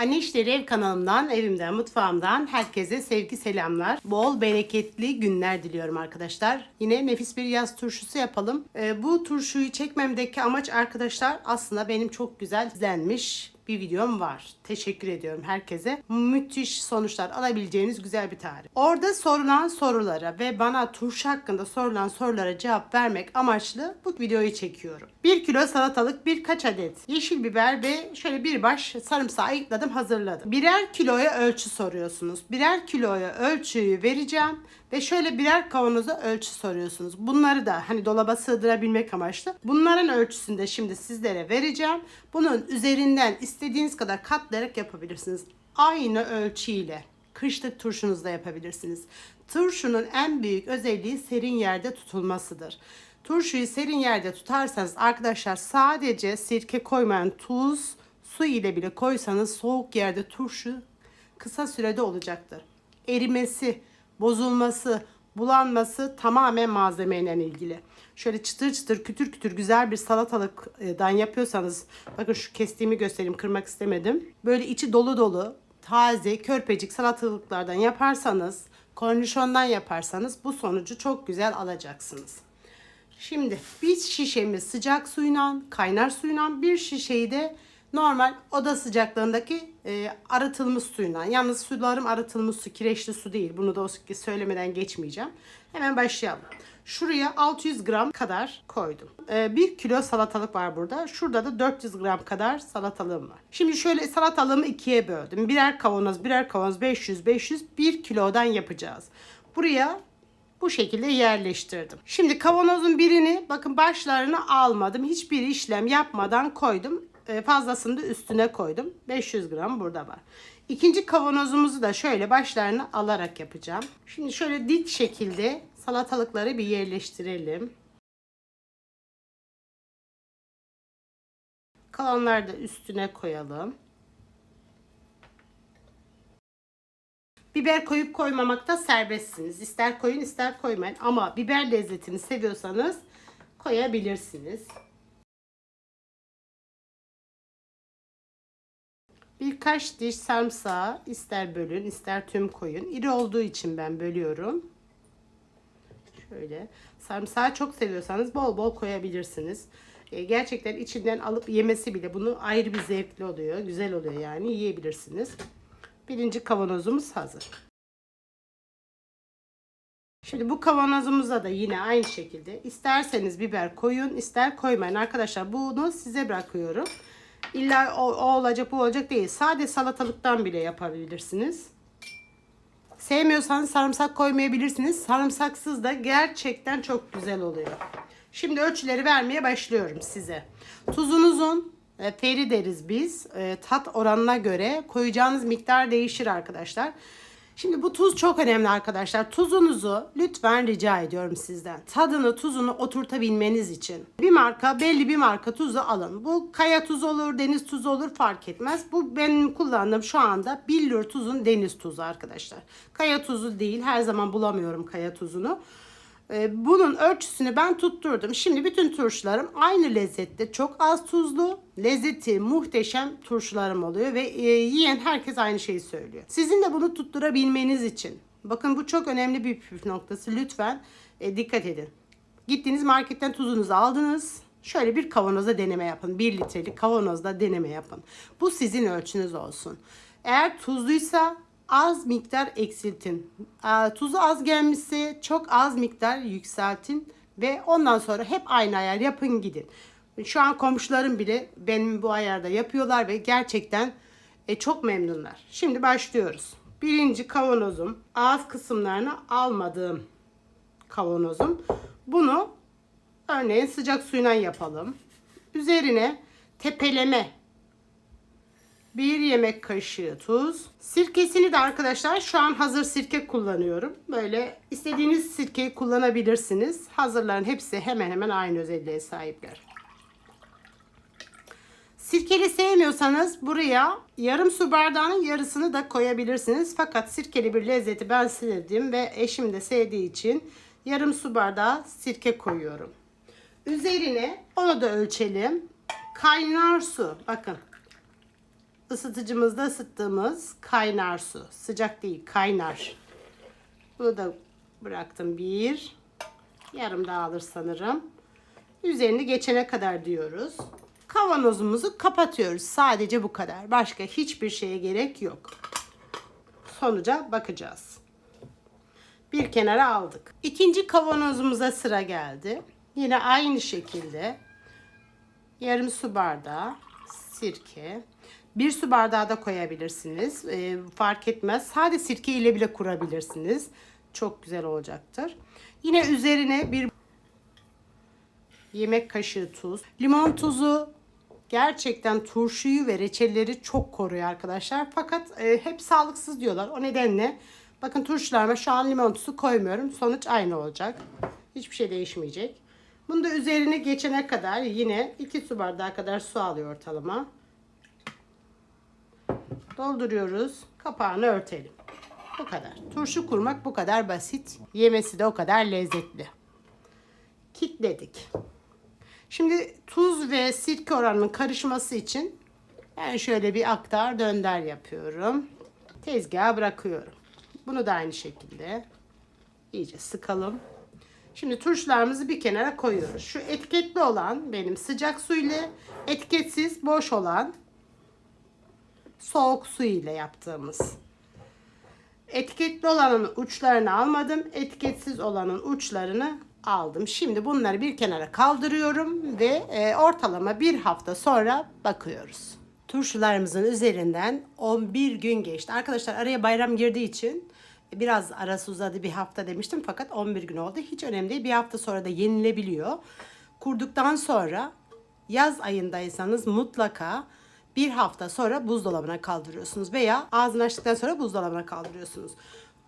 Anne İşleri Ev kanalımdan, evimden, mutfağımdan herkese sevgi selamlar. Bol bereketli günler diliyorum arkadaşlar. Yine nefis bir yaz turşusu yapalım. Ee, bu turşuyu çekmemdeki amaç arkadaşlar aslında benim çok güzel izlenmiş bir videom var. Teşekkür ediyorum herkese. Müthiş sonuçlar alabileceğiniz güzel bir tarif. Orada sorulan sorulara ve bana turşu hakkında sorulan sorulara cevap vermek amaçlı bu videoyu çekiyorum. 1 kilo salatalık, birkaç adet yeşil biber ve şöyle bir baş sarımsağı ayıkladım hazırladım. Birer kiloya ölçü soruyorsunuz. Birer kiloya ölçüyü vereceğim ve şöyle birer kavanoza ölçü soruyorsunuz. Bunları da hani dolaba sığdırabilmek amaçlı. Bunların ölçüsünü de şimdi sizlere vereceğim. Bunun üzerinden istediğiniz kadar katlayarak yapabilirsiniz. Aynı ölçüyle kışlık turşunuzu da yapabilirsiniz. Turşunun en büyük özelliği serin yerde tutulmasıdır. Turşuyu serin yerde tutarsanız arkadaşlar sadece sirke koymayan tuz, su ile bile koysanız soğuk yerde turşu kısa sürede olacaktır. Erimesi, bozulması, bulanması tamamen malzemeyle ilgili. Şöyle çıtır çıtır kütür kütür güzel bir salatalıktan yapıyorsanız bakın şu kestiğimi göstereyim kırmak istemedim. Böyle içi dolu dolu taze körpecik salatalıklardan yaparsanız kornişondan yaparsanız bu sonucu çok güzel alacaksınız. Şimdi bir şişemiz sıcak suyla, kaynar suyla, bir şişeyi de normal oda sıcaklığındaki e, arıtılmış suyla. Yalnız sularım arıtılmış su, kireçli su değil. Bunu da o söylemeden geçmeyeceğim. Hemen başlayalım. Şuraya 600 gram kadar koydum. E, 1 kilo salatalık var burada. Şurada da 400 gram kadar salatalığım var. Şimdi şöyle salatalığımı ikiye böldüm. Birer kavanoz, birer kavanoz 500, 500, 1 kilodan yapacağız. Buraya bu şekilde yerleştirdim. Şimdi kavanozun birini bakın başlarını almadım. Hiçbir işlem yapmadan koydum. E, fazlasını da üstüne koydum. 500 gram burada var. İkinci kavanozumuzu da şöyle başlarını alarak yapacağım. Şimdi şöyle dik şekilde salatalıkları bir yerleştirelim. Kalanları da üstüne koyalım. Biber koyup koymamakta serbestsiniz. İster koyun ister koymayın. Ama biber lezzetini seviyorsanız koyabilirsiniz. Birkaç diş sarımsağı ister bölün ister tüm koyun. İri olduğu için ben bölüyorum. Şöyle. Sarımsağı çok seviyorsanız bol bol koyabilirsiniz. E, gerçekten içinden alıp yemesi bile bunu ayrı bir zevkli oluyor. Güzel oluyor yani yiyebilirsiniz. Birinci kavanozumuz hazır. Şimdi bu kavanozumuza da yine aynı şekilde isterseniz biber koyun ister koymayın arkadaşlar bunu size bırakıyorum. İlla o, o olacak bu olacak değil. Sade salatalıktan bile yapabilirsiniz. Sevmiyorsanız sarımsak koymayabilirsiniz. Sarımsaksız da gerçekten çok güzel oluyor. Şimdi ölçüleri vermeye başlıyorum size. Tuzunuzun e, feri deriz biz. E, tat oranına göre koyacağınız miktar değişir arkadaşlar. Şimdi bu tuz çok önemli arkadaşlar. Tuzunuzu lütfen rica ediyorum sizden. Tadını, tuzunu oturtabilmeniz için. Bir marka, belli bir marka tuzu alın. Bu kaya tuzu olur, deniz tuzu olur fark etmez. Bu benim kullandığım şu anda billur tuzun deniz tuzu arkadaşlar. Kaya tuzu değil. Her zaman bulamıyorum kaya tuzunu. Ee, Bunun ölçüsünü ben tutturdum. Şimdi bütün turşularım aynı lezzette. Çok az tuzlu, lezzeti muhteşem turşularım oluyor ve e, yiyen herkes aynı şeyi söylüyor. Sizin de bunu tutturabilmeniz için. Bakın bu çok önemli bir püf noktası. Lütfen e, dikkat edin. Gittiniz marketten tuzunuzu aldınız. Şöyle bir kavanoza deneme yapın. 1 litrelik kavanozda deneme yapın. Bu sizin ölçünüz olsun. Eğer tuzluysa az miktar eksiltin. Ee, tuzu az gelmişse çok az miktar yükseltin ve ondan sonra hep aynı ayar yapın gidin. Şu an komşularım bile benim bu ayarda yapıyorlar ve gerçekten e, çok memnunlar. Şimdi başlıyoruz. Birinci kavanozum ağız kısımlarını almadığım kavanozum. Bunu örneğin sıcak suyla yapalım. Üzerine tepeleme bir yemek kaşığı tuz. Sirkesini de arkadaşlar şu an hazır sirke kullanıyorum. Böyle istediğiniz sirkeyi kullanabilirsiniz. Hazırların hepsi hemen hemen aynı özelliğe sahipler. Sirkeli sevmiyorsanız buraya yarım su bardağının yarısını da koyabilirsiniz. Fakat sirkeli bir lezzeti ben sevdim ve eşim de sevdiği için yarım su bardağı sirke koyuyorum. Üzerine onu da ölçelim. Kaynar su. Bakın ısıtıcımızda ısıttığımız kaynar su. Sıcak değil, kaynar. Bunu da bıraktım bir. Yarım daha alır sanırım. Üzerini geçene kadar diyoruz. Kavanozumuzu kapatıyoruz. Sadece bu kadar. Başka hiçbir şeye gerek yok. Sonuca bakacağız. Bir kenara aldık. İkinci kavanozumuza sıra geldi. Yine aynı şekilde yarım su bardağı sirke. Bir su bardağı da koyabilirsiniz. Ee, fark etmez. Sade sirke ile bile kurabilirsiniz. Çok güzel olacaktır. Yine üzerine bir yemek kaşığı tuz. Limon tuzu gerçekten turşuyu ve reçelleri çok koruyor arkadaşlar. Fakat e, hep sağlıksız diyorlar. O nedenle bakın turşularıma şu an limon tuzu koymuyorum. Sonuç aynı olacak. Hiçbir şey değişmeyecek. Bunu da üzerine geçene kadar yine 2 su bardağı kadar su alıyor ortalama. Dolduruyoruz. Kapağını örtelim. Bu kadar. Turşu kurmak bu kadar basit. Yemesi de o kadar lezzetli. Kitledik. Şimdi tuz ve sirke oranının karışması için ben şöyle bir aktar dönder yapıyorum. Tezgaha bırakıyorum. Bunu da aynı şekilde iyice sıkalım. Şimdi turşularımızı bir kenara koyuyoruz. Şu etiketli olan benim sıcak su ile etiketsiz boş olan soğuk su ile yaptığımız. Etiketli olanın uçlarını almadım. Etiketsiz olanın uçlarını aldım. Şimdi bunları bir kenara kaldırıyorum ve e, ortalama bir hafta sonra bakıyoruz. Turşularımızın üzerinden 11 gün geçti. Arkadaşlar araya bayram girdiği için biraz arası uzadı bir hafta demiştim fakat 11 gün oldu. Hiç önemli değil. Bir hafta sonra da yenilebiliyor. Kurduktan sonra yaz ayındaysanız mutlaka bir hafta sonra buzdolabına kaldırıyorsunuz veya ağzını açtıktan sonra buzdolabına kaldırıyorsunuz.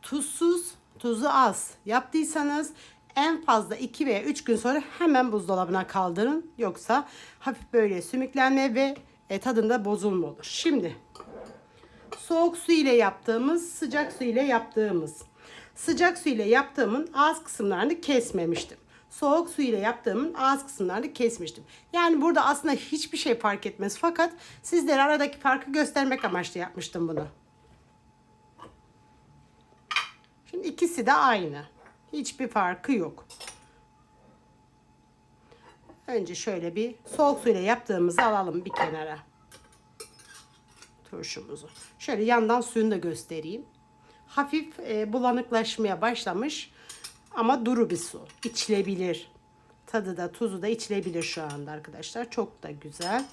Tuzsuz, tuzu az yaptıysanız en fazla 2 veya 3 gün sonra hemen buzdolabına kaldırın. Yoksa hafif böyle sümüklenme ve e, tadında bozulma olur. Şimdi soğuk su ile yaptığımız, sıcak su ile yaptığımız. Sıcak su ile yaptığımın ağız kısımlarını kesmemiştim. Soğuk su ile yaptığımın ağız kısımlarını kesmiştim. Yani burada aslında hiçbir şey fark etmez. Fakat sizlere aradaki farkı göstermek amaçlı yapmıştım bunu. Şimdi ikisi de aynı. Hiçbir farkı yok. Önce şöyle bir soğuk suyla yaptığımızı alalım bir kenara. Turşumuzu. Şöyle yandan suyunu da göstereyim. Hafif e, bulanıklaşmaya başlamış ama duru bir su. İçilebilir. Tadı da tuzu da içilebilir şu anda arkadaşlar. Çok da güzel.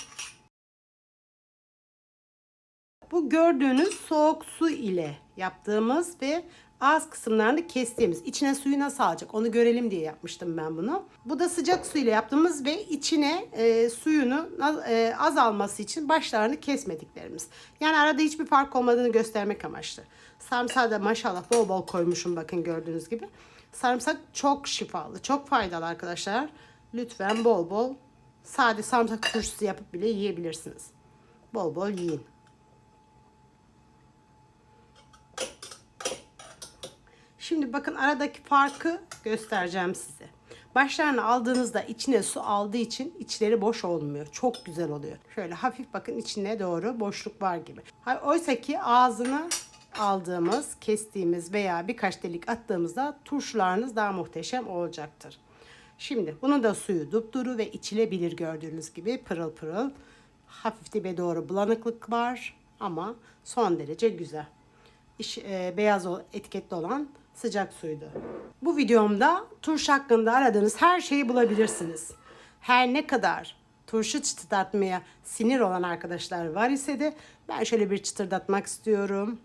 Bu gördüğünüz soğuk su ile yaptığımız ve ağız kısımlarını kestiğimiz. içine suyu nasıl alacak onu görelim diye yapmıştım ben bunu. Bu da sıcak su ile yaptığımız ve içine e, suyunu e, az alması için başlarını kesmediklerimiz. Yani arada hiçbir fark olmadığını göstermek amaçlı. Sarımsağı da maşallah bol bol koymuşum bakın gördüğünüz gibi. Sarımsak çok şifalı, çok faydalı arkadaşlar. Lütfen bol bol sade sarımsak turşusu yapıp bile yiyebilirsiniz. Bol bol yiyin. Şimdi bakın aradaki farkı göstereceğim size. Başlarını aldığınızda içine su aldığı için içleri boş olmuyor. Çok güzel oluyor. Şöyle hafif bakın içine doğru boşluk var gibi. Oysa ki ağzını aldığımız, kestiğimiz veya birkaç delik attığımızda turşularınız daha muhteşem olacaktır. Şimdi bunun da suyu dupduru ve içilebilir gördüğünüz gibi pırıl pırıl. Hafif dibe doğru bulanıklık var ama son derece güzel. İş, e, beyaz etiketli olan sıcak suydu. Bu videomda turşu hakkında aradığınız her şeyi bulabilirsiniz. Her ne kadar turşu çıtırdatmaya sinir olan arkadaşlar var ise de ben şöyle bir çıtırdatmak istiyorum.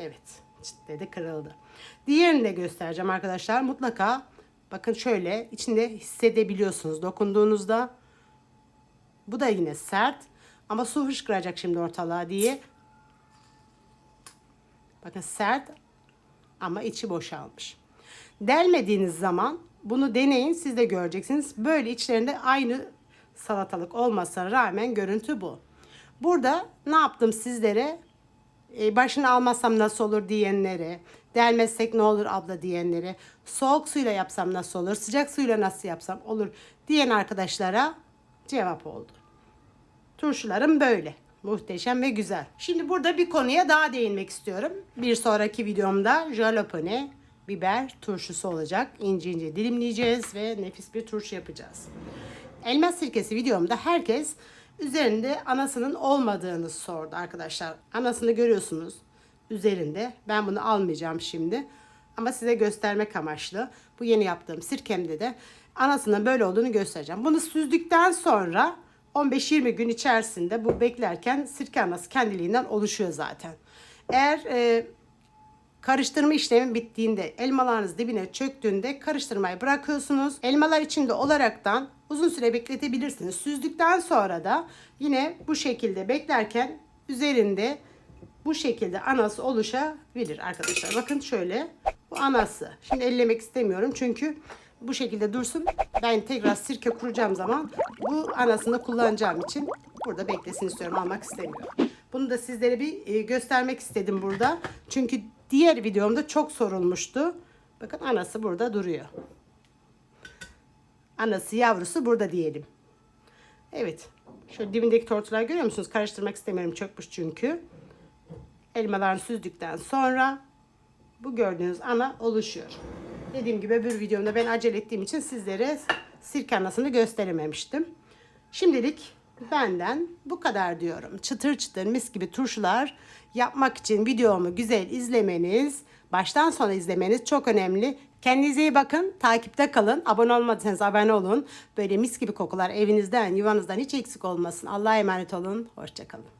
Evet. Çıtladı kırıldı. Diğerini de göstereceğim arkadaşlar. Mutlaka bakın şöyle içinde hissedebiliyorsunuz. Dokunduğunuzda bu da yine sert. Ama su fışkıracak şimdi ortalığa diye. Bakın sert ama içi boşalmış. Delmediğiniz zaman bunu deneyin siz de göreceksiniz. Böyle içlerinde aynı salatalık olmasına rağmen görüntü bu. Burada ne yaptım sizlere? E, başını almazsam nasıl olur diyenlere, delmezsek ne olur abla diyenlere, soğuk suyla yapsam nasıl olur, sıcak suyla nasıl yapsam olur diyen arkadaşlara cevap oldu. Turşularım böyle. Muhteşem ve güzel. Şimdi burada bir konuya daha değinmek istiyorum. Bir sonraki videomda jalapeno, biber turşusu olacak. İnce ince dilimleyeceğiz ve nefis bir turşu yapacağız. Elmas sirkesi videomda herkes üzerinde anasının olmadığını sordu arkadaşlar. Anasını görüyorsunuz üzerinde. Ben bunu almayacağım şimdi. Ama size göstermek amaçlı. Bu yeni yaptığım sirkemde de anasının böyle olduğunu göstereceğim. Bunu süzdükten sonra 15-20 gün içerisinde bu beklerken sirke anası kendiliğinden oluşuyor zaten. Eğer e, karıştırma işlemi bittiğinde elmalarınız dibine çöktüğünde karıştırmayı bırakıyorsunuz. Elmalar içinde olaraktan uzun süre bekletebilirsiniz. Süzdükten sonra da yine bu şekilde beklerken üzerinde bu şekilde anası oluşabilir arkadaşlar. Bakın şöyle bu anası. Şimdi ellemek istemiyorum çünkü bu şekilde dursun. Ben tekrar sirke kuracağım zaman bu anasını kullanacağım için burada beklesin istiyorum. Almak istemiyorum. Bunu da sizlere bir e, göstermek istedim burada. Çünkü diğer videomda çok sorulmuştu. Bakın anası burada duruyor. Anası yavrusu burada diyelim. Evet. Şöyle dibindeki tortular görüyor musunuz? Karıştırmak istemiyorum çökmüş çünkü. Elmalarını süzdükten sonra bu gördüğünüz ana oluşuyor. Dediğim gibi öbür videomda ben acele ettiğim için sizlere sirke anasını gösterememiştim. Şimdilik benden bu kadar diyorum. Çıtır çıtır mis gibi turşular yapmak için videomu güzel izlemeniz, baştan sona izlemeniz çok önemli. Kendinize iyi bakın, takipte kalın. Abone olmadıysanız abone olun. Böyle mis gibi kokular evinizden, yuvanızdan hiç eksik olmasın. Allah'a emanet olun. Hoşçakalın.